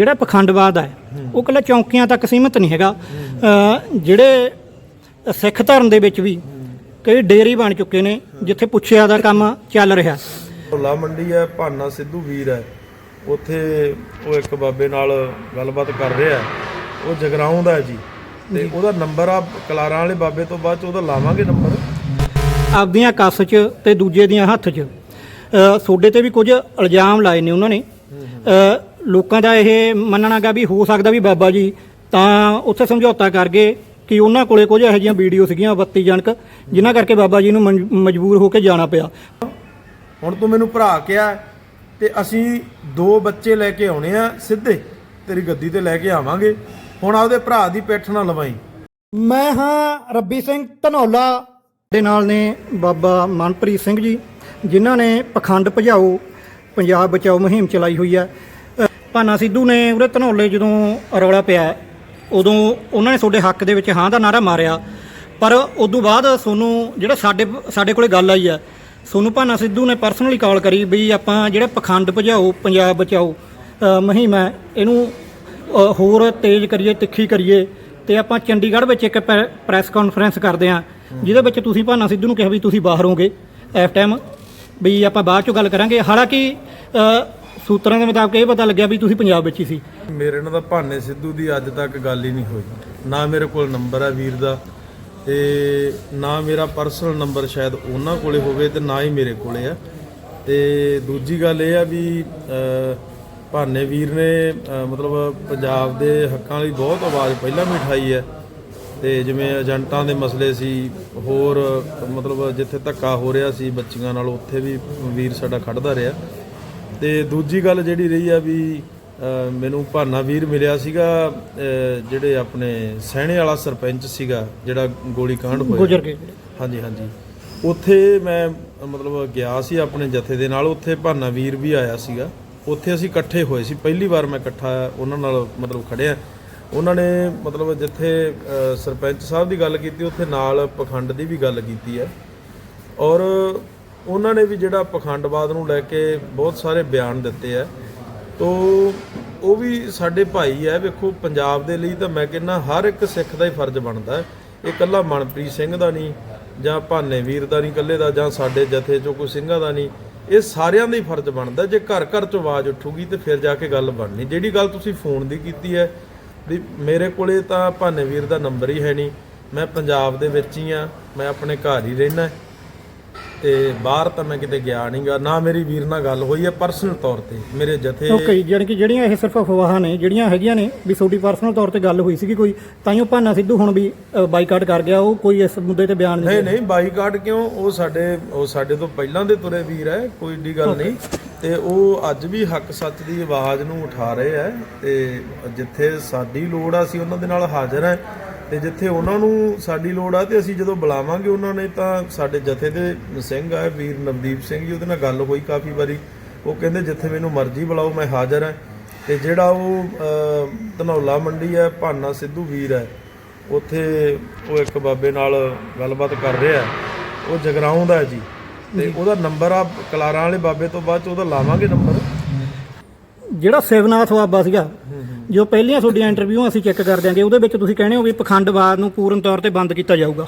ਜਿਹੜਾ ਪਖੰਡਵਾਦ ਹੈ ਉਹ ਕੱਲਾ ਚੌਂਕੀਆਂ ਤੱਕ ਸੀਮਿਤ ਨਹੀਂ ਹੈਗਾ। ਜਿਹੜੇ ਸਿੱਖ ਧਰਮ ਦੇ ਵਿੱਚ ਵੀ ਕਈ ਡੇਰੀ ਬਣ ਚੁੱਕੇ ਨੇ ਜਿੱਥੇ ਪੁੱਛਿਆ ਦਾ ਕੰਮ ਚੱਲ ਰਿਹਾ। ਢੋਲਾ ਮੰਡੀ ਹੈ ਭਾਨਾ ਸਿੱਧੂ ਵੀਰ ਹੈ। ਉੱਥੇ ਉਹ ਇੱਕ ਬਾਬੇ ਨਾਲ ਗੱਲਬਾਤ ਕਰ ਰਿਹਾ। ਉਹ ਜਗਰਾਉਂ ਦਾ ਹੈ ਜੀ। ਤੇ ਉਹਦਾ ਨੰਬਰ ਆ ਕਲਾਰਾਂ ਵਾਲੇ ਬਾਬੇ ਤੋਂ ਬਾਅਦ ਚ ਉਹਦਾ ਲਾਵਾਂਗੇ ਨੰਬਰ? ਆਪਦੀਆਂ ਕੱਸ 'ਚ ਤੇ ਦੂਜੇ ਦੀਆਂ ਹੱਥ 'ਚ। ਤੁਹਾਡੇ ਤੇ ਵੀ ਕੁਝ ਇਲਜ਼ਾਮ ਲਾਏ ਨੇ ਉਹਨਾਂ ਨੇ। ਲੋਕਾਂ ਦਾ ਇਹ ਮੰਨਣਾਗਾ ਵੀ ਹੋ ਸਕਦਾ ਵੀ ਬਾਬਾ ਜੀ ਤਾਂ ਉੱਥੇ ਸਮਝੌਤਾ ਕਰ ਗਏ ਕਿ ਉਹਨਾਂ ਕੋਲੇ ਕੁਝ ਇਹੋ ਜਿਹੀਆਂ ਵੀਡੀਓ ਸੀਗੀਆਂ ਬੱਤੀ ਜਨਕ ਜਿਨ੍ਹਾਂ ਕਰਕੇ ਬਾਬਾ ਜੀ ਨੂੰ ਮਜਬੂਰ ਹੋ ਕੇ ਜਾਣਾ ਪਿਆ। ਹੁਣ ਤੂੰ ਮੈਨੂੰ ਭਰਾ ਕਿਹਾ ਤੇ ਅਸੀਂ ਦੋ ਬੱਚੇ ਲੈ ਕੇ ਆਉਣੇ ਆ ਸਿੱਧੇ ਤੇਰੀ ਗੱਦੀ ਤੇ ਲੈ ਕੇ ਆਵਾਂਗੇ। ਹੁਣ ਆਪਦੇ ਭਰਾ ਦੀ ਪਿੱਠ ਨਾ ਲਵਾਈ। ਮੈਂ ਹਾਂ ਰੱਬੀ ਸਿੰਘ ਧਨੌਲਾ। ਦੇ ਨਾਲ ਨੇ ਬਾਬਾ ਮਨਪ੍ਰੀਤ ਸਿੰਘ ਜੀ ਜਿਨ੍ਹਾਂ ਨੇ ਪਖੰਡ ਭਜਾਓ ਪੰਜਾਬ ਬਚਾਓ ਮੁਹਿੰਮ ਚਲਾਈ ਹੋਈ ਹੈ ਭਾਨਾ ਸਿੱਧੂ ਨੇ ਉਹਦੇ ਧਨੌਲੇ ਜਦੋਂ ਰੌਲਾ ਪਿਆ ਉਦੋਂ ਉਹਨਾਂ ਨੇ ਤੁਹਾਡੇ ਹੱਕ ਦੇ ਵਿੱਚ ਹਾਂ ਦਾ ਨਾਰਾ ਮਾਰਿਆ। ਪਰ ਉਦੋਂ ਬਾਅਦ ਸੋਨੂੰ ਜਿਹੜਾ ਸਾਡੇ ਸਾਡੇ ਕੋਲੇ ਗੱਲ ਆਈ ਆ ਸੋਨੂੰ ਭਾਨਾ ਸਿੱਧੂ ਨੇ ਪਰਸਨਲੀ ਕਾਲ ਕਰੀ ਵੀ ਆਪਾਂ ਜਿਹੜਾ ਪਖੰਡ ਭਜਾਓ ਪੰਜਾਬ ਬਚਾਓ ਅ, ਮੁਹਿੰਮ ਹੈ ਇਹਨੂੰ ਹੋਰ ਤੇਜ਼ ਕਰੀਏ ਤਿੱਖੀ ਕਰੀਏ ਤੇ ਆਪਾਂ ਚੰਡੀਗੜ੍ਹ ਵਿੱਚ ਇੱਕ ਪ੍ਰੈ- ਪ੍ਰੈਸ ਕਾਨਫਰੰਸ ਕਰਦੇ ਹਾਂ ਜਿਹਦੇ ਵਿੱਚ ਤੁਸੀਂ ਭਾਨਾ ਸਿੱਧੂ ਨੂੰ ਕਿਹਾ ਵੀ ਤੁਸੀਂ ਬਾਹਰ ਹੋਗੇ ਐਫ ਟਾਈਮ ਵੀ ਆਪਾਂ ਬਾਅਦ ਚੋਂ ਗੱਲ ਕਰਾਂਗੇ। ਹਾਲਾਂਕਿ ਸੂਤਰਾਂ ਦੇ ਮੁਤਾਬਕ ਇਹ ਪਤਾ ਲੱਗਿਆ ਵੀ ਤੁਸੀਂ ਪੰਜਾਬ ਵਿੱਚ ਹੀ ਸੀ। ਮੇਰੇ ਨਾਲ ਤਾਂ ਭਾਨੇ ਸਿੱਧੂ ਦੀ ਅੱਜ ਤੱਕ ਗੱਲ ਹੀ ਨਹੀਂ ਹੋਈ। ਨਾ ਮੇਰੇ ਕੋਲ ਨੰਬਰ ਹੈ ਵੀਰ ਦਾ ਤੇ ਨਾ ਮੇਰਾ ਪਰਸਨਲ ਨੰਬਰ ਸ਼ਾਇਦ ਉਹਨਾਂ ਕੋਲੇ ਹੋਵੇ ਤੇ ਨਾ ਹੀ ਮੇਰੇ ਕੋਲੇ ਆ। ਤੇ ਦੂਜੀ ਗੱਲ ਇਹ ਆ ਵੀ ਭਾਨੇ ਵੀਰ ਨੇ ਅ, ਮਤਲਬ ਪੰਜਾਬ ਦੇ ਹੱਕਾਂ ਲਈ ਬਹੁਤ ਆਵਾਜ਼ ਪਹਿਲਾਂ ਵੀ ਉਠਾਈ ਹੈ। ਤੇ ਜਿਵੇਂ ਏਜੰਟਾਂ ਦੇ ਮਸਲੇ ਸੀ ਹੋਰ ਮਤਲਬ ਜਿੱਥੇ ਧੱਕਾ ਹੋ ਰਿਹਾ ਸੀ ਬੱਚੀਆਂ ਨਾਲ ਉੱਥੇ ਵੀ ਵੀਰ ਸਾਡਾ ਖੜਦਾ ਰਿਹਾ। ਤੇ ਦੂਜੀ ਗੱਲ ਜਿਹੜੀ ਰਹੀ ਆ ਵੀ ਮੈਨੂੰ ਭਾਨਾ ਵੀਰ ਮਿਲਿਆ ਸੀਗਾ ਜਿਹੜੇ ਆਪਣੇ ਸਹਿਣੇ ਵਾਲਾ ਸਰਪੰਚ ਸੀਗਾ ਜਿਹੜਾ ਗੋਲੀ ਕਾਂਡ ਹੋਇਆ। ਗੁਜਰ ਕੇ ਹਾਂਜੀ ਹਾਂਜੀ। ਉੱਥੇ ਮੈਂ ਮਤਲਬ ਗਿਆ ਸੀ ਆਪਣੇ ਜਥੇ ਦੇ ਨਾਲ ਉੱਥੇ ਭਾਨਾ ਵੀਰ ਵੀ ਆਇਆ ਸੀਗਾ। ਉੱਥੇ ਅਸੀਂ ਇਕੱਠੇ ਹੋਏ ਸੀ। ਪਹਿਲੀ ਵਾਰ ਮੈਂ ਇਕੱਠਾ ਉਹਨਾਂ ਨਾਲ ਮਤਲਬ ਖੜਿਆ। ਉਹਨਾਂ ਨੇ ਮਤਲਬ ਜਿੱਥੇ ਸਰਪੰਚ ਸਾਹਿਬ ਦੀ ਗੱਲ ਕੀਤੀ ਉੱਥੇ ਨਾਲ ਪਖੰਡ ਦੀ ਵੀ ਗੱਲ ਕੀਤੀ ਹੈ ਔਰ ਉਹਨਾਂ ਨੇ ਵੀ ਜਿਹੜਾ ਪਖੰਡਵਾਦ ਨੂੰ ਲੈ ਕੇ ਬਹੁਤ ਸਾਰੇ ਬਿਆਨ ਦਿੱਤੇ ਆ। ਤੋ ਉਹ ਵੀ ਸਾਡੇ ਭਾਈ ਹੈ ਵੇਖੋ ਪੰਜਾਬ ਦੇ ਲਈ ਤਾਂ ਮੈਂ ਕਹਿੰਦਾ ਹਰ ਇੱਕ ਸਿੱਖ ਦਾ ਹੀ ਫਰਜ਼ ਬਣਦਾ ਹੈ। ਇਹ ਇਕੱਲਾ ਮਨਪ੍ਰੀਤ ਸਿੰਘ ਦਾ ਨਹੀਂ, ਜਾਂ ਭਾਨੇ ਵੀਰ ਦਾ ਨਹੀਂ, ਇਕੱਲੇ ਦਾ, ਜਾਂ ਸਾਡੇ ਜਥੇ ਚੋਂ ਕੋਈ ਸਿੰਘਾਂ ਦਾ ਨਹੀਂ। ਇਹ ਸਾਰਿਆਂ ਦਾ ਹੀ ਫਰਜ਼ ਬਣਦਾ। ਜੇ ਘਰ ਘਰ ਚ ਆਵਾਜ਼ ਉੱਠੂਗੀ ਤੇ ਫਿਰ ਜਾ ਕੇ ਗੱਲ ਬਣਨੀ। ਜਿਹੜੀ ਗੱਲ ਤੁਸੀਂ ਫੋਨ ਦੀ ਕੀਤੀ ਹੈ ਵੀ ਮੇਰੇ ਕੋਲੇ ਤਾਂ ਭਾਨੇ ਵੀਰ ਦਾ ਨੰਬਰ ਹੀ ਹੈ ਨਹੀਂ। ਮੈਂ ਪੰਜਾਬ ਦੇ ਵਿੱਚ ਹੀ ਆ, ਮੈਂ ਆਪਣੇ ਘਰ ਹੀ ਰਹਿਣਾ ਤੇ ਬਾਹਰ ਤਾਂ ਮੈਂ ਕਿਤੇ ਗਿਆ ਨਹੀਂਗਾ। ਨਾ ਮੇਰੀ ਵੀਰ ਨਾਲ ਗੱਲ ਹੋਈ ਹੈ ਪਰਸਨਲ ਤੌਰ ਤੇ। ਮੇਰੇ ਜਥੇ ਓਕੇ ਜਾਣੀ ਕਿ ਜਿਹੜੀਆਂ ਇਹ ਸਿਰਫ ਅਫਵਾਹਾਂ ਨੇ ਜਿਹੜੀਆਂ ਹੈਗੀਆਂ ਨੇ ਵੀ ਤੁਹਾਡੀ ਪਰਸਨਲ ਤੌਰ ਤੇ ਗੱਲ ਹੋਈ ਸੀਗੀ ਕੋਈ ਤਾਈਓ ਭਾਨਾ ਸਿੱਧੂ ਹੁਣ ਵੀ ਬਾਈਕਾਟ ਕਰ ਗਿਆ ਉਹ ਕੋਈ ਇਸ ਮੁੱਦੇ ਤੇ ਬਿਆਨ ਨਹੀਂ ਨਹੀਂ ਨਹੀਂ ਬਾਈਕਾਟ ਕਿਉਂ? ਉਹ ਸਾਡੇ ਉਹ ਸਾਡੇ ਤੋਂ ਪਹਿਲਾਂ ਦੇ ਤੁਰੇ ਵੀਰ ਹੈ ਕੋਈ ਏਡੀ ਗੱਲ ਨਹੀਂ। ਤੇ ਉਹ ਅੱਜ ਵੀ ਹੱਕ ਸੱਚ ਦੀ ਆਵਾਜ਼ ਨੂੰ ਉਠਾ ਰਹੇ ਹੈ ਤੇ ਜਿੱਥੇ ਸਾਡੀ ਲੋੜ ਆ ਅਸੀਂ ਉਹਨਾਂ ਦੇ ਨਾਲ ਹਾਜ਼ਰ ਹੈ। ਤੇ ਜਿੱਥੇ ਉਹਨਾਂ ਨੂੰ ਸਾਡੀ ਲੋੜ ਆ ਤੇ ਅਸੀਂ ਜਦੋਂ ਬੁਲਾਵਾਂਗੇ ਉਹਨਾਂ ਨੇ ਤਾਂ ਸਾਡੇ ਜਥੇ ਦੇ ਸਿੰਘ ਆ ਵੀਰ ਨਵਦੀਪ ਸਿੰਘ ਜੀ ਉਹਦੇ ਨਾਲ ਗੱਲ ਹੋਈ ਕਾਫੀ ਵਾਰੀ। ਉਹ ਕਹਿੰਦੇ ਜਿੱਥੇ ਮੈਨੂੰ ਮਰਜ਼ੀ ਬੁਲਾਓ ਮੈਂ ਹਾਜ਼ਰ ਹਾਂ। ਤੇ ਜਿਹੜਾ ਉਹ ਧਨੌਲਾ ਮੰਡੀ ਹੈ ਭਾਨਾ ਸਿੱਧੂ ਵੀਰ ਹੈ ਉੱਥੇ ਉਹ ਇੱਕ ਬਾਬੇ ਨਾਲ ਗੱਲਬਾਤ ਕਰ ਰਿਹਾ। ਉਹ ਜਗਰਾਉਂ ਦਾ ਹੈ ਜੀ। ਤੇ ਉਹਦਾ ਨੰਬਰ ਆ ਕਲਾਰਾਂ ਵਾਲੇ ਬਾਬੇ ਤੋਂ ਬਾਅਦ ਚ ਉਹਦਾ ਲਾਵਾਂਗੇ ਨੰਬਰ। ਜਿਹੜਾ ਸਿਵਨਾਥ ਬਾਬਾ ਸੀਗਾ ਜੋ ਪਹਿਲੀਆਂ ਤੁਹਾਡੀਆਂ ਇੰਟਰਵਿਊਆਂ ਅਸੀਂ ਚੈੱਕ ਕਰ ਦਿਆਂਗੇ, ਉਹਦੇ ਵਿੱਚ ਤੁਸੀਂ ਕਹਿੰਦੇ ਹੋ ਵੀ ਪਖੰਡਵਾਦ ਨੂੰ ਪੂਰਨ ਤੌਰ ਤੇ ਬੰਦ ਕੀਤਾ ਜਾਊਗਾ।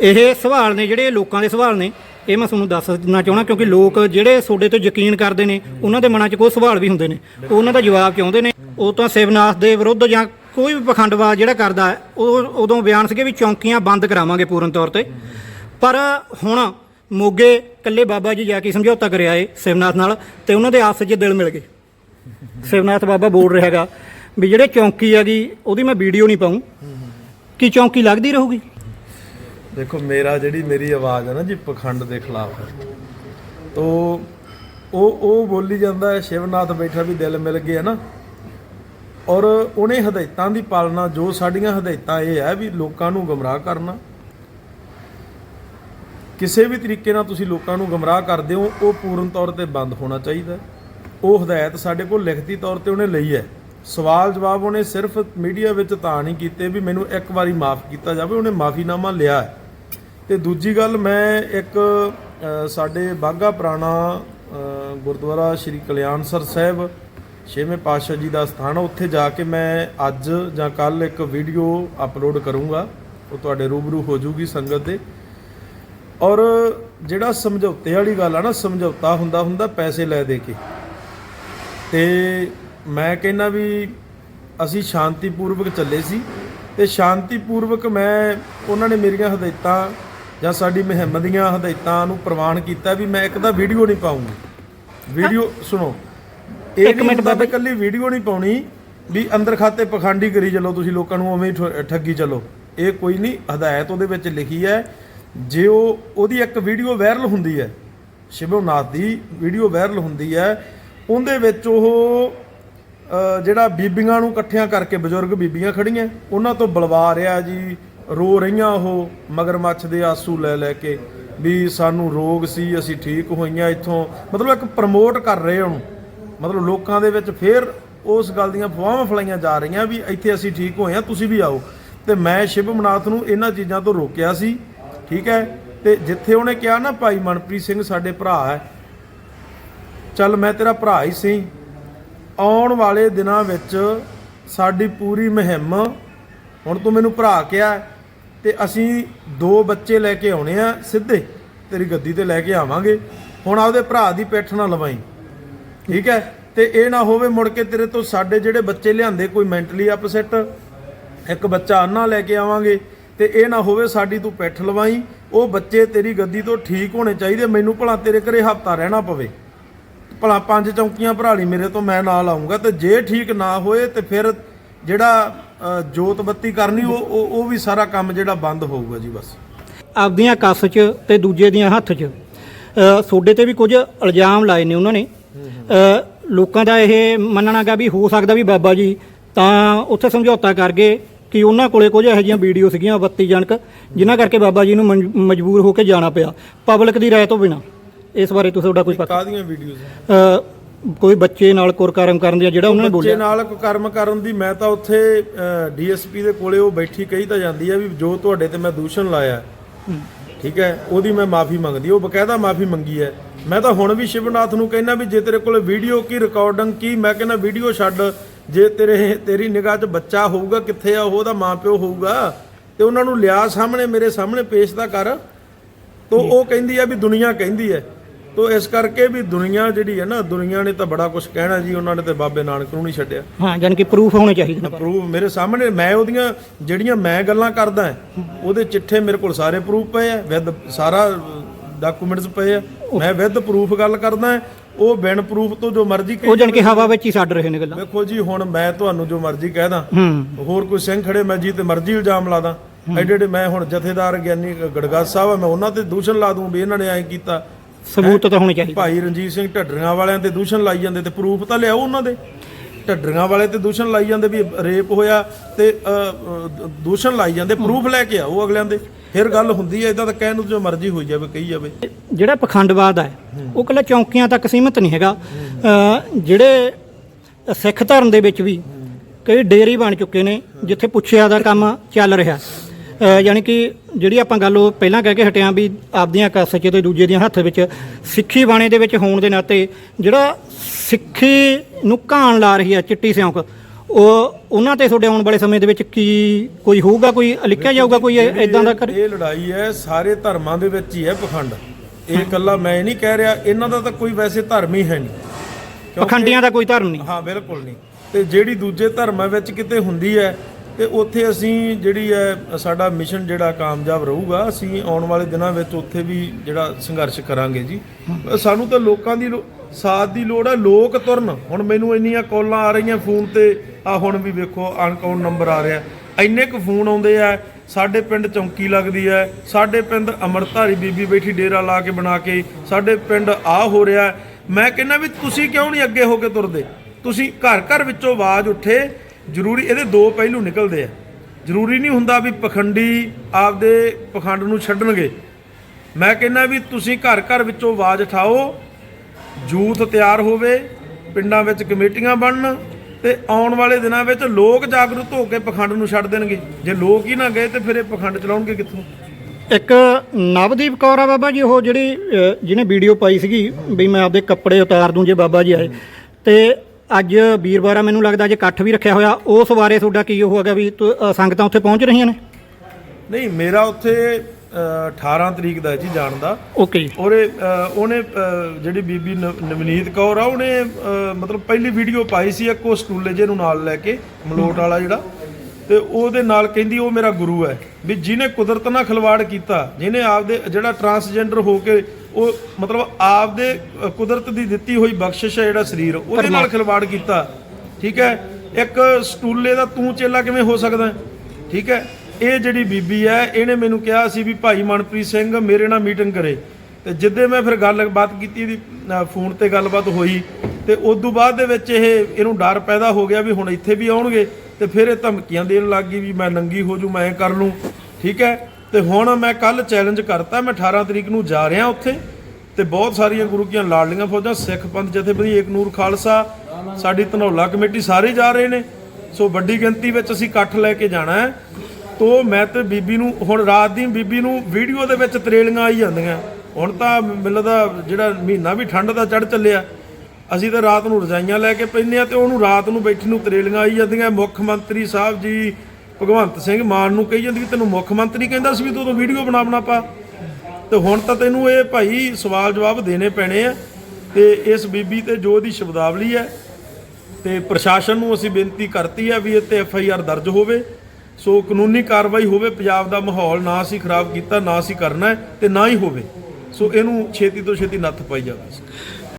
ਇਹ ਸਵਾਲ ਨੇ ਜਿਹੜੇ ਲੋਕਾਂ ਦੇ ਸਵਾਲ ਨੇ, ਇਹ ਮੈਂ ਤੁਹਾਨੂੰ ਦੱਸ ਦੇਣਾ ਚਾਹਣਾ ਕਿਉਂਕਿ ਲੋਕ ਜਿਹੜੇ ਤੁਹਾਡੇ ਤੇ ਯਕੀਨ ਕਰਦੇ ਨੇ, ਉਹਨਾਂ ਦੇ ਮਨਾਂ 'ਚ ਕੋਈ ਸਵਾਲ ਵੀ ਹੁੰਦੇ ਨੇ। ਉਹ ਉਹਨਾਂ ਦਾ ਜਵਾਬ ਚਾਹੁੰਦੇ ਨੇ? ਉਹ ਤਾਂ ਸਿਵਨਾਥ ਦੇ ਵਿਰੁੱਧ ਜਾਂ ਕੋਈ ਵੀ ਪਖੰਡਵਾਦ ਜਿਹੜਾ ਕਰਦਾ ਉਹ ਉਦੋਂ ਬਿਆਨ ਸੀਗੇ ਵੀ ਚੌਂਕੀਆਂ ਬੰਦ ਕਰਾਵਾਂਗੇ ਪੂਰਨ ਤੌਰ ਤੇ। ਪਰ ਹੁਣ ਮੋਗੇ ਕੱਲੇ ਬਾਬਾ ਜੀ ਜਾ ਕੇ ਸਮਝੌਤਾ ਕਰਿਆ ਏ ਸਿਵਨਾਥ ਨਾਲ ਤੇ ਉਹਨਾਂ ਦੇ ਆਪਸ 'ਚ ਦਿਲ ਮਿਲ ਗਏ। ਸਿਵਨਾਥ ਬਾਬਾ ਬੋਲ ਰਿਹਾ ਵੀ ਜਿਹੜੇ ਚੌਂਕੀ ਹੈਗੀ ਉਹਦੀ ਮੈਂ ਵੀਡੀਓ ਨਹੀਂ ਪਾਉਂ। ਕੀ ਚੌਂਕੀ ਲੱਗਦੀ ਰਹੂਗੀ? ਦੇਖੋ, ਮੇਰਾ ਜਿਹੜੀ ਮੇਰੀ ਆਵਾਜ਼ ਹੈ ਨਾ ਜੀ ਪਖੰਡ ਦੇ ਖਿਲਾਫ ਹੈ ਤੋ ਉਹ ਉਹ ਬੋਲੀ ਜਾਂਦਾ ਹੈ, ਸ਼ਿਵਨਾਥ ਬੈਠਾ ਵੀ ਦਿਲ ਮਿਲ ਗਿਆ ਨਾ। ਔਰ ਉਹਨੇ ਹਦਾਇਤਾਂ ਦੀ ਪਾਲਣਾ, ਜੋ ਸਾਡੀਆਂ ਹਦਾਇਤਾਂ ਇਹ ਹੈ ਵੀ ਲੋਕਾਂ ਨੂੰ ਗਮਰਾਹ ਕਰਨਾ। ਕਿਸੇ ਵੀ ਤਰੀਕੇ ਨਾਲ ਤੁਸੀਂ ਲੋਕਾਂ ਨੂੰ ਗਮਰਾਹ ਕਰਦੇ ਹੋ, ਉਹ ਪੂਰਨ ਤੌਰ ਤੇ ਬੰਦ ਹੋਣਾ ਚਾਹੀਦਾ ਹੈ। ਉਹ ਹਦਾਇਤ ਸਾਡੇ ਕੋਲ ਲਿਖਤੀ ਤੌਰ ਤੇ ਉਹਨੇ ਲਈ ਹੈ। ਸਵਾਲ ਜਵਾਬ ਉਹਨੇ ਸਿਰਫ ਮੀਡੀਆ ਵਿੱਚ ਤਾਂ ਨਹੀਂ ਕੀਤੇ ਵੀ ਮੈਨੂੰ ਇੱਕ ਵਾਰੀ ਮਾਫ ਕੀਤਾ ਜਾਵੇ ਉਹਨੇ ਮਾਫੀਨਾਮਾ ਲਿਆ ਹੈ। ਤੇ ਦੂਜੀ ਗੱਲ ਮੈਂ ਇੱਕ ਸਾਡੇ ਬਾਗਾ ਪੁਰਾਣਾ ਗੁਰਦੁਆਰਾ ਸ਼੍ਰੀ ਕਲਿਆਣਸਰ ਸਾਹਿਬ ਛੇਵੇਂ ਪਾਤਸ਼ਾਹ ਜੀ ਦਾ ਸਥਾਨ ਆ, ਉੱਥੇ ਜਾ ਕੇ ਮੈਂ ਅੱਜ ਜਾਂ ਕੱਲ ਇੱਕ ਵੀਡੀਓ ਅਪਲੋਡ ਕਰੂੰਗਾ। ਉਹ ਤੁਹਾਡੇ ਰੂਬਰੂ ਹੋ ਜੂਗੀ ਸੰਗਤ ਦੇ। ਔਰ ਜਿਹੜਾ ਸਮਝੌਤੇ ਵਾਲੀ ਗੱਲ ਆ ਨਾ ਸਮਝੌਤਾ ਹੁੰਦਾ ਹੁੰਦਾ ਪੈਸੇ ਲੈ ਦੇ ਕੇ। ਤੇ ਮੈਂ ਕਹਿੰਦਾ ਵੀ ਅਸੀਂ ਸ਼ਾਂਤੀਪੂਰਵਕ ਚੱਲੇ ਸੀ ਤੇ ਸ਼ਾਂਤੀਪੂਰਵਕ ਮੈਂ ਉਹਨਾਂ ਨੇ ਮੇਰੀਆਂ ਹਦਾਇਤਾਂ ਜਾਂ ਸਾਡੀ ਮੁਹਿੰਮ ਦੀਆਂ ਹਦਾਇਤਾਂ ਨੂੰ ਪ੍ਰਵਾਨ ਕੀਤਾ ਵੀ ਮੈਂ ਇੱਕ ਤਾਂ ਵੀਡੀਓ ਨਹੀਂ ਪਾਉਂਗੀ। ਵੀਡੀਓ ਸੁਣੋ। ਇੱਕ ਮਿੰਟ ਬਾਬਾ- ਇਕੱਲੀ ਵੀਡੀਓ ਨਹੀਂ ਪਾਉਣੀ ਵੀ ਅੰਦਰ ਖਾਤੇ ਪਖੰਡੀ ਕਰੀ ਚੱਲੋ ਤੁਸੀਂ ਲੋਕਾਂ ਨੂੰ ਉਵੇਂ ਹੀ ਠੱਗੀ ਚੱਲੋ। ਇਹ ਕੋਈ ਨਹੀਂ ਹਦਾਇਤ ਉਹਦੇ ਵਿੱਚ ਲਿਖੀ ਹੈ। ਜੇ ਉਹ ਉਹਦੀ ਇੱਕ ਵੀਡੀਓ ਵਾਇਰਲ ਹੁੰਦੀ ਹੈ ਸ਼ਿਵਨਾਥ ਦੀ ਵੀਡੀਓ ਵਾਇਰਲ ਹੁੰਦੀ ਹੈ ਉਹਦੇ ਵਿੱਚ ਉਹ ਜਿਹੜਾ ਬੀਬੀਆਂ ਨੂੰ ਇਕੱਠਿਆਂ ਕਰਕੇ ਬਜ਼ੁਰਗ ਬੀਬੀਆਂ ਖੜੀਆਂ, ਉਹਨਾਂ ਤੋਂ ਬਲਵਾ ਰਿਹਾ ਜੀ, ਰੋ ਰਹੀਆਂ ਉਹ, ਮਗਰਮੱਛ ਦੇ ਆਸੂ ਲੈ ਲੈ ਕੇ, ਵੀ ਸਾਨੂੰ ਰੋਗ ਸੀ, ਅਸੀਂ ਠੀਕ ਹੋਈਆਂ ਇੱਥੋਂ। ਮਤਲਬ ਇੱਕ ਪ੍ਰਮੋਟ ਕਰ ਰਹੇ ਉਹਨੂੰ। ਮਤਲਬ ਲੋਕਾਂ ਦੇ ਵਿੱਚ ਫੇਰ ਉਸ ਗੱਲ ਦੀਆਂ ਫਵਾਹਾਂ ਫਲਾਈਆਂ ਜਾ ਰਹੀਆਂ ਵੀ ਇੱਥੇ ਅਸੀਂ ਠੀਕ ਹੋਏ ਆ ਤੁਸੀਂ ਵੀ ਆਓ। ਤੇ ਮੈਂ ਸ਼ਿਵਮਨਾਥ ਨੂੰ ਇਹਨਾਂ ਚੀਜ਼ਾਂ ਤੋਂ ਰੋਕਿਆ ਸੀ, ਠੀਕ ਹੈ? ਤੇ ਜਿੱਥੇ ਉਹਨੇ ਕਿਹਾ ਨਾ, ਭਾਈ ਮਨਪ੍ਰੀਤ ਸਿੰਘ ਸਾਡੇ ਭਰਾ ਹੈ ਚੱਲ ਮੈਂ ਤੇਰਾ ਭਰਾ ਹੀ ਸੀ। ਆਉਣ ਵਾਲੇ ਦਿਨਾਂ ਵਿੱਚ ਸਾਡੀ ਪੂਰੀ ਮੁਹਿੰਮ ਹੁਣ ਤੂੰ ਮੈਨੂੰ ਭਰਾ ਕਿਹਾ ਹੈ, ਤੇ ਅਸੀਂ ਦੋ ਬੱਚੇ ਲੈ ਕੇ ਆਉਣੇ ਆ ਸਿੱਧੇ ਤੇਰੀ ਗੱਦੀ ਤੇ ਲੈ ਕੇ ਆਵਾਂਗੇ। ਹੁਣ ਆਪਦੇ ਭਰਾ ਦੀ ਪਿੱਠ ਨਾ ਲਵਾਈ। ਠੀਕ ਹੈ? ਤੇ ਇਹ ਨਾ ਹੋਵੇ ਮੁੜ ਕੇ ਤੇਰੇ ਤੋਂ ਸਾਡੇ ਜਿਹੜੇ ਬੱਚੇ ਲਿਆਂਦੇ ਕੋਈ ਮੈਂਟਲੀ ਅਪਸੈਟ ਇੱਕ ਬੱਚਾ ਅੰਨਾ ਲੈ ਕੇ ਆਵਾਂਗੇ ਤੇ ਇਹ ਨਾ ਹੋਵੇ ਸਾਡੀ ਤੂੰ ਪਿੱਠ ਲਵਾਈ ਉਹ ਬੱਚੇ ਤੇਰੀ ਗੱਦੀ ਤੋਂ ਠੀਕ ਹੋਣੇ ਚਾਹੀਦੇ ਮੈਨੂੰ ਭਲਾ ਤੇਰੇ ਘਰੇ ਹਫਤਾ ਰਹਿਣਾ ਪਵੇ। ਭਲਾ ਪੰਜ ਚੌਂਕੀਆਂ ਭਰਾ ਲਈ ਮੇਰੇ ਤੋਂ ਮੈਂ ਨਾਲ ਆਉਂਗਾ ਤੇ ਜੇ ਠੀਕ ਨਾ ਹੋਏ ਤੇ ਫਿਰ ਜਿਹੜਾ ਜੋਤ ਬੱਤੀ ਕਰਨੀ ਉਹ ਉਹ ਉਹ ਵੀ ਸਾਰਾ ਕੰਮ ਜਿਹੜਾ ਬੰਦ ਹੋਊਗਾ ਜੀ ਬਸ। ਆਪਦੀਆਂ ਕੱਸ 'ਚ ਤੇ ਦੂਜੇ ਦੀਆਂ ਹੱਥ 'ਚ। ਅ, ਤੁਹਾਡੇ ਤੇ ਵੀ ਕੁਝ ਇਲਜ਼ਾਮ ਲਾਏ ਨੇ ਉਹਨਾਂ ਨੇ। ਲੋਕਾਂ ਦਾ ਇਹ ਮੰਨਣਾਗਾ ਵੀ ਹੋ ਸਕਦਾ ਵੀ ਬਾਬਾ ਜੀ ਤਾਂ ਉੱਥੇ ਸਮਝੌਤਾ ਕਰ ਗਏ ਕਿ ਉਹਨਾਂ ਕੋਲੇ ਕੁਝ ਇਹੋ ਜਿਹੀਆਂ ਵੀਡੀਓ ਸੀਗੀਆਂ ਬੱਤੀਜਨਕ ਜਿਨ੍ਹਾਂ ਕਰਕੇ ਬਾਬਾ ਜੀ ਨੂੰ ਮਨ- ਮਜਬੂਰ ਹੋ ਕੇ ਜਾਣਾ ਪਿਆ ਪਬਲਿਕ ਦੀ ਰਾਏ ਤੋਂ ਬਿਨਾ। ਇਸ ਬਾਰੇ ਤੁਸੀਂ ਤੁਹਾਡਾ ਕੋਈ ਪਤਾ ਕਾਦੀਆਂ ਵੀਡੀਓਜ਼ ਅ, ਕੋਈ ਬੱਚੇ ਨਾਲ ਕੁਰਕਰਮ ਕਰਨ ਦੀ ਜਿਹੜਾ ਉਹਨਾਂ ਨੇ ਬੱਚੇ ਬੋਲਿਆ। ਨਾਲ ਕੋਈ ਕਰਮ ਕਰਨ ਦੀ ਮੈਂ ਤਾਂ ਉੱਥੇ ਡੀਐਸਪੀ ਦੇ ਕੋਲੇ ਉਹ ਬੈਠੀ ਕਹੀ ਤਾਂ ਜਾਂਦੀ ਹੈ ਵੀ ਜੋ ਤੁਹਾਡੇ ਤੇ ਮੈਂ ਦੂਸ਼ਣ ਲਾਇਆ ਠੀਕ ਹੈ ਉਹਦੀ ਮੈਂ ਮਾਫੀ ਮੰਗਦੀ ਉਹ ਬਕਾਇਦਾ ਮਾਫੀ ਮੰਗੀ ਹੈ। ਮੈਂ ਤਾਂ ਹੁਣ ਵੀ ਸ਼ਿਵਨਾਥ ਨੂੰ ਕਹਿੰਦਾ ਵੀ ਜੇ ਤੇਰੇ ਕੋਲੇ ਵੀਡੀਓ ਕੀ ਰਿਕਾਰਡਿੰਗ ਕੀ ਮੈਂ ਕਹਿੰਦਾ ਵੀਡੀਓ ਛੱਡ ਜੇ ਤੇਰੇ ਤੇਰੀ ਨਿਗਾਹ 'ਚ ਬੱਚਾ ਹੋਊਗਾ ਕਿੱਥੇ ਆ ਉਹਦਾ ਮਾਪਿਓ ਹੋਊਗਾ ਤੇ ਉਹਨਾਂ ਨੂੰ ਲਿਆ ਸਾਹਮਣੇ ਮੇਰੇ ਸਾਹਮਣੇ ਪੇਸ਼ ਤਾਂ ਕਰ ਤੋ ਉਹ ਕਹਿੰਦੀ ਆ ਵੀ ਦੁਨੀਆ ਕਹਿੰਦੀ ਹੈ। ਤੋ ਇਸ ਕਰਕੇ ਵੀ ਦੁਨੀਆ ਜਿਹੜੀ ਹੈ ਨਾ ਦੁਨੀਆ ਨੇ ਤਾਂ ਬੜਾ ਕੁਝ ਕਹਿਣਾ ਜੀ ਉਹਨਾਂ ਨੇ ਤੇ ਬਾਬੇ ਨਾਨਕ ਨੂੰ ਨਹੀਂ ਛੱਡਿਆ। ਹਾਂ ਯਾਨੀ ਕਿ ਪ੍ਰੂਫ ਹੋਣੇ ਚਾਹੀਦੇ ਨੇ। ਪ੍ਰੂਫ ਮੇਰੇ ਸਾਹਮਣੇ ਮੈਂ ਉਹਦੀਆਂ ਜਿਹੜੀਆਂ ਮੈਂ ਗੱਲਾਂ ਕਰਦਾ ਉਹਦੇ ਚਿੱਠੇ ਮੇਰੇ ਕੋਲ ਸਾਰੇ ਪ੍ਰੂਫ ਪਏ ਆ ਵਿਦ ਸਾਰਾ ਡਾਕੂਮੈਂਟਸ ਪਏ ਆ। ਮੈਂ ਵਿਦ ਪ੍ਰੂਫ ਗੱਲ ਕਰਦਾ ਉਹ ਬਿਨ ਪ੍ਰੂਫ ਤੋਂ ਜੋ ਮਰਜ਼ੀ ਉਹ ਕਹੀ ਜਾਣੀ ਕਿ ਹਵਾ ਵਿੱਚ ਹੀ ਛੱਡ ਰਹੇ ਨੇ ਗੱਲਾਂ। ਵੇਖੋ ਜੀ ਹੁਣ ਮੈਂ ਤੁਹਾਨੂੰ ਜੋ ਮਰਜ਼ੀ ਕਹਿਦਾ ਹੋਰ ਕੋਈ ਸਿੰਘ ਖੜੇ ਮੈਂ ਜੀ ਤੇ ਮਰਜ਼ੀ ਇਲਜ਼ਾਮ ਲਾ ਦਾਂ। ਐਡੇ ਐਡੇ ਮੈਂ ਹੁਣ ਜਥੇਦਾਰ ਗਿਆਨੀ ਗੜਗਾ ਸਾਹਿਬ ਆ ਮੈਂ ਉਹਨਾਂ ਤੇ ਦੂਸ਼ਣ ਲਾ ਦੂੰ ਵੀ ਇਹਨਾਂ ਨੇ ਐਂ ਕੀਤਾ। ਸਬੂਤ ਤਾਂ ਹੋਣੇ ਚਾਹੀਦੇ। ਭਾਈ ਰਣਜੀਤ ਸਿੰਘ ਢੱਡਰੀਆਂ ਵਾਲਿਆਂ ਤੇ ਦੂਸ਼ਣ ਲਾਈ ਜਾਂਦੇ ਤੇ ਪ੍ਰੂਫ ਤਾਂ ਲਿਆਓ ਉਹਨਾਂ ਦੇ। ਢੱਡਰੀਆਂ ਵਾਲੇ ਤੇ ਦੂਸ਼ਣ ਲਾਈ ਜਾਂਦੇ ਵੀ ਰੇਪ ਹੋਇਆ ਤੇ ਦੂਸ਼ਣ ਲਾਈ ਜਾਂਦੇ ਪ੍ਰੂਫ ਲੈ ਕੇ ਆਓ ਅਗਲਿਆਂ ਦੇ। ਫਿਰ ਗੱਲ ਹੁੰਦੀ ਹੈ ਇਦਾਂ ਤਾਂ ਕਹਿਣ ਨੂੰ ਜੋ ਮਰਜ਼ੀ ਹੋਈ ਜਾਵੇ ਕਹੀ ਜਾਵੇ। ਜਿਹੜਾ ਪਖੰਡਵਾਦ ਹੈ ਉਹ ਕੱਲਾ ਚੌਂਕੀਆਂ ਤੱਕ ਸੀਮਿਤ ਨਹੀਂ ਹੈਗਾ। ਜਿਹੜੇ ਸਿੱਖ ਧਰਮ ਦੇ ਵਿੱਚ ਵੀ ਕਈ ਡੇਰੇ ਬਣ ਚੁੱਕੇ ਨੇ ਜਿੱਥੇ ਪੁੱਛਿਆ ਦਾ ਕੰਮ ਚੱਲ ਰਿਹਾ। ਯਾਨੀ ਕਿ ਜਿਹੜੀ ਆਪਾਂ ਗੱਲ ਉਹ ਪਹਿਲਾਂ ਕਹਿ ਕੇ ਹਟਿਆ ਵੀ ਆਪਦੀਆਂ ਕੱਸ 'ਚ ਤੇ ਦੂਜੇ ਦੀਆਂ ਹੱਥ ਵਿੱਚ ਸਿੱਖੀ ਬਾਣੇ ਦੇ ਵਿੱਚ ਹੋਣ ਦੇ ਨਾਤੇ ਜਿਹੜਾ ਸਿੱਖੀ ਨੂੰ ਘਾਣ ਲਾ ਰਹੀ ਹੈ ਚਿੱਟੀ ਸਿਉਂਕ ਉਹ ਉਹਨਾਂ ਤੇ ਤੁਹਾਡੇ ਆਉਣ ਵਾਲੇ ਸਮੇਂ ਦੇ ਵਿੱਚ ਕੀ ਕੋਈ ਹੋਊਗਾ ਕੋਈ ਲਿਖਿਆ ਜਾਊਗਾ ਕੋਈ ਇਦਾਂ ਦਾ ਕਰ ਇਹ ਲੜਾਈ ਹੈ ਸਾਰੇ ਧਰਮਾਂ ਦੇ ਵਿੱਚ ਹੀ ਹੈ ਪਖੰਡ। ਇਹ ਇਕੱਲਾ ਮੈਂ ਨਹੀਂ ਕਹਿ ਰਿਹਾ ਇਹਨਾਂ ਦਾ ਤਾਂ ਕੋਈ ਵੈਸੇ ਧਰਮ ਹੀ ਹੈ ਨਹੀਂ। ਪਖੰਡੀਆਂ ਦਾ ਕੋਈ ਧਰਮ ਨਹੀਂ। ਹਾਂ ਬਿਲਕੁਲ ਨਹੀਂ। ਤੇ ਜਿਹੜੀ ਦੂਜੇ ਧਰਮਾਂ ਵਿੱਚ ਕਿਤੇ ਹੁੰਦੀ ਹੈ ਤੇ ਉੱਥੇ ਅਸੀਂ ਜਿਹੜੀ ਹੈ, ਸਾਡਾ ਮਿਸ਼ਨ ਜਿਹੜਾ ਕਾਮਯਾਬ ਰਹੂਗਾ, ਅਸੀਂ ਆਉਣ ਵਾਲੇ ਦਿਨਾਂ ਵਿੱਚ ਉੱਥੇ ਵੀ ਜਿਹੜਾ ਸੰਘਰਸ਼ ਕਰਾਂਗੇ ਜੀ। ਸਾਨੂੰ ਤਾਂ ਲੋਕਾਂ ਦੀ ਲੋ- ਸਾਥ ਦੀ ਲੋੜ ਹੈ, ਲੋਕ ਤੁਰਨ। ਹੁਣ ਮੈਨੂੰ ਇੰਨੀਆਂ ਕਾਲਾਂ ਆ ਰਹੀਆਂ ਫੋਨ ਤੇ ਆ ਹੁਣ ਵੀ ਵੇਖੋ ਅਨਕਾਊਂਟ ਨੰਬਰ ਆ ਰਿਹਾ। ਇੰਨੇ ਕੁ ਫੋਨ ਆਉਂਦੇ ਆ, ਸਾਡੇ ਪਿੰਡ ਚੌਂਕੀ ਲੱਗਦੀ ਹੈ, ਸਾਡੇ ਪਿੰਡ ਅਮਰਤਾਰੀ ਬੀਬੀ ਬੈਠੀ ਡੇਰਾ ਲਾ ਕੇ ਬਣਾ ਕੇ, ਸਾਡੇ ਪਿੰਡ ਆ ਹੋ ਰਿਹਾ। ਮੈਂ ਕਹਿੰਦਾ ਵੀ ਤੁਸੀਂ ਕਿਉਂ ਨਹੀਂ ਅੱਗੇ ਹੋ ਕੇ ਤੁਰਦੇ? ਤੁਸੀਂ ਘਰ ਘਰ ਵਿੱਚੋਂ ਆਵਾਜ਼ ਉੱਠੇ ਜ਼ਰੂਰੀ ਇਹਦੇ ਦੋ ਪਹਿਲੂ ਨਿਕਲਦੇ ਆ। ਜ਼ਰੂਰੀ ਨਹੀਂ ਹੁੰਦਾ ਵੀ ਪਖੰਡੀ ਆਪਦੇ ਪਖੰਡ ਨੂੰ ਛੱਡਣਗੇ। ਮੈਂ ਕਹਿੰਦਾ ਵੀ ਤੁਸੀਂ ਘਰ ਘਰ ਵਿੱਚੋਂ ਆਵਾਜ਼ ਉਠਾਓ, ਜੂਥ ਤਿਆਰ ਹੋਵੇ, ਪਿੰਡਾਂ ਵਿੱਚ ਕਮੇਟੀਆਂ ਬਣਨ ਤੇ ਆਉਣ ਵਾਲੇ ਦਿਨਾਂ ਵਿੱਚ ਲੋਕ ਜਾਗਰੂਕ ਹੋ ਕੇ ਪਖੰਡ ਨੂੰ ਛੱਡ ਦੇਣਗੇ। ਜੇ ਲੋਕ ਹੀ ਨਾ ਗਏ ਤੇ ਫਿਰ ਇਹ ਪਖੰਡ ਚਲਾਉਣਗੇ ਕਿੱਥੋਂ? ਇੱਕ ਨਵਦੀਪ ਕੌਰ ਆ ਬਾਬਾ ਜੀ, ਉਹ ਜਿਹੜੀ ਜਿਹਨੇ ਵੀਡੀਓ ਪਾਈ ਸੀਗੀ ਵੀ ਮੈਂ ਆਪਦੇ ਕੱਪੜੇ ਉਤਾਰ ਦੂੰ ਜੇ ਬਾਬਾ ਜੀ ਆਏ। ਤੇ ਅੱਜ ਵੀਰਵਾਰ ਆ ਮੈਨੂੰ ਲੱਗਦਾ ਜੇ ਇਕੱਠ ਵੀ ਰੱਖਿਆ ਹੋਇਆ ਉਸ ਬਾਰੇ ਤੁਹਾਡਾ ਕੀ ਉਹ ਹੈਗਾ ਵੀ ਤੁ- ਅ, ਸੰਗਤਾਂ ਉੱਥੇ ਪਹੁੰਚ ਰਹੀਆਂ ਨੇ? ਨਹੀਂ ਮੇਰਾ ਉੱਥੇ ਅ, 18 ਤਰੀਕ ਦਾ ਹੈ ਜੀ ਜਾਣ ਦਾ। ਓਕੇ। ਜੀ ਉਹਨੇ ਅ, ਉਹਨੇ ਅ, ਜਿਹੜੀ ਬੀਬੀ ਨਵ- ਨਵਨੀਤ ਕੌਰ ਆ ਉਹਨੇ ਅ, ਮਤਲਬ ਪਹਿਲੀ ਵੀਡੀਓ ਪਾਈ ਸੀ ਇੱਕ ਉਹ ਸਟੂਲੇ ਜੇ ਨੂੰ ਨਾਲ ਲੈ ਕੇ ਮਲੋਟ ਵਾਲਾ ਜਿਹੜਾ। ਤੇ ਉਹਦੇ ਨਾਲ ਕਹਿੰਦੀ ਉਹ ਮੇਰਾ ਗੁਰੂ ਹੈ। ਵੀ ਜਿਹਨੇ ਕੁਦਰਤ ਨਾਲ ਖਿਲਵਾੜ ਕੀਤਾ ਜਿਹਨੇ ਆਪਦੇ ਜਿਹੜਾ ਟਰਾਂਸਜੈਂਡਰ ਹੋ ਕੇ ਉਹ ਮਤਲਬ ਆਪਦੇ ਅ, ਕੁਦਰਤ ਦੀ ਦਿੱਤੀ ਹੋਈ ਬਖਸ਼ਿਸ਼ ਹੈ ਜਿਹੜਾ ਸਰੀਰ ਉਹਦੇ ਨਾਲ ਖਿਲਵਾੜ ਕੀਤਾ। ਠੀਕ ਹੈ? ਇੱਕ ਸਟੂਲੇ ਦਾ ਤੂੰ ਚੇਲਾ ਕਿਵੇਂ ਹੋ ਸਕਦਾ? ਠੀਕ ਹੈ? ਇਹ ਜਿਹੜੀ ਬੀਬੀ ਹੈ ਇਹਨੇ ਮੈਨੂੰ ਕਿਹਾ ਸੀ ਵੀ ਭਾਈ ਮਨਪ੍ਰੀਤ ਸਿੰਘ ਮੇਰੇ ਨਾਲ ਮੀਟਿੰਗ ਕਰੇ। ਤੇ ਜਿੱਦੇ ਮੈਂ ਫਿਰ ਗੱਲਬਾਤ ਕੀਤੀ ਇਹਦੀ ਫੋਨ ਤੇ ਗੱਲਬਾਤ ਹੋਈ ਤੇ ਉਸ ਤੋਂ ਬਾਅਦ ਦੇ ਵਿੱਚ ਇਹ ਇਹਨੂੰ ਡਰ ਪੈਦਾ ਹੋ ਗਿਆ ਵੀ ਹੁਣ ਇੱਥੇ ਵੀ ਆਉਣਗੇ ਤੇ ਫਿਰ ਇਹ ਧਮਕੀਆਂ ਦੇਣ ਲੱਗ ਗਈ ਵੀ ਮੈਂ ਨੰਗੀ ਹੋ ਜੂ ਮੈਂ ਇਹ ਕਰ ਲੂੰ। ਠੀਕ ਹੈ? ਤੇ ਹੁਣ ਮੈਂ ਕੱਲ ਚੈਲੰਜ ਕਰਤਾ, ਮੈਂ 18 ਤਰੀਕ ਨੂੰ ਜਾ ਰਿਹਾ ਉੱਥੇ ਤੇ ਬਹੁਤ ਸਾਰੀਆਂ ਗੁਰੂ ਕੀਆਂ ਲਾਡਲੀਆਂ ਫੌਜਾਂ, ਸਿੱਖ ਪੰਥ ਜਥੇਬੰਦੀ, ਏਕ ਨੂਰ ਖਾਲਸਾ, ਸਾਡੀ ਧਨੌਲਾ ਕਮੇਟੀ ਸਾਰੇ ਜਾ ਰਹੇ ਨੇ। ਸੋ ਵੱਡੀ ਗਿਣਤੀ ਵਿੱਚ ਅਸੀਂ ਇਕੱਠ ਲੈ ਕੇ ਜਾਣਾ ਹੈ। ਤੋ ਮੈਂ ਤੇ ਬੀਬੀ ਨੂੰ, ਹੁਣ ਰਾਤ ਦੀ ਬੀਬੀ ਨੂੰ ਵੀਡੀਓ ਦੇ ਵਿੱਚ ਤਰੇਲੀਆਂ ਆਈ ਜਾਂਦੀਆਂ। ਹੁਣ ਤਾਂ ਮਿਲਦਾ ਜਿਹੜਾ ਮਹੀਨਾ ਵੀ ਠੰਡ ਦਾ ਚੜ ਚੱਲਿਆ। ਅਸੀਂ ਤਾਂ ਰਾਤ ਨੂੰ ਰਜਾਈਆਂ ਲੈ ਕੇ ਪੈਂਦੇ ਆ ਤੇ ਉਹਨੂੰ ਰਾਤ ਨੂੰ ਬੈਠੀ ਨੂੰ ਤਰੇਲੀਆਂ ਆਈ ਜਾਂਦੀਆਂ। ਮੁੱਖ ਮੰਤਰੀ ਸਾਹਿਬ ਜੀ ਭਗਵੰਤ ਸਿੰਘ ਮਾਨ ਨੂੰ ਕਹੀ ਜਾਂਦੀ ਵੀ ਤੈਨੂੰ ਮੁੱਖ ਮੰਤਰੀ ਕਹਿੰਦਾ ਸੀ ਵੀ ਤੂੰ ਉਦੋਂ ਵੀਡੀਓ ਬਣਾ ਬਣਾ ਪਾ। ਤੇ ਹੁਣ ਤਾਂ ਤੈਨੂੰ ਇਹ ਭਾਈ ਸਵਾਲ ਜਵਾਬ ਦੇਣੇ ਪੈਣੇ ਆ। ਤੇ ਇਸ ਬੀਬੀ ਤੇ ਜੋ ਦੀ ਸ਼ਬਦਾਵਲੀ ਹੈ ਤੇ ਪ੍ਰਸ਼ਾਸਨ ਨੂੰ ਅਸੀਂ ਬੇਨਤੀ ਕਰਤੀ ਹੈ ਵੀ ਇਹ ਤੇ ਐਫ ਆਈ ਆਰ ਦਰਜ ਹੋਵੇ। ਸੋ ਕਾਨੂੰਨੀ ਕਾਰਵਾਈ ਹੋਵੇ, ਪੰਜਾਬ ਦਾ ਮਾਹੌਲ ਨਾ ਅਸੀਂ ਖਰਾਬ ਕੀਤਾ, ਨਾ ਅਸੀਂ ਕਰਨਾ ਹੈ ਤੇ ਨਾ ਹੀ ਹੋਵੇ। ਸੋ ਇਹਨੂੰ ਛੇਤੀ ਤੋਂ ਛੇਤੀ ਨੱਥ ਪਾਈ ਜਾਵੇ।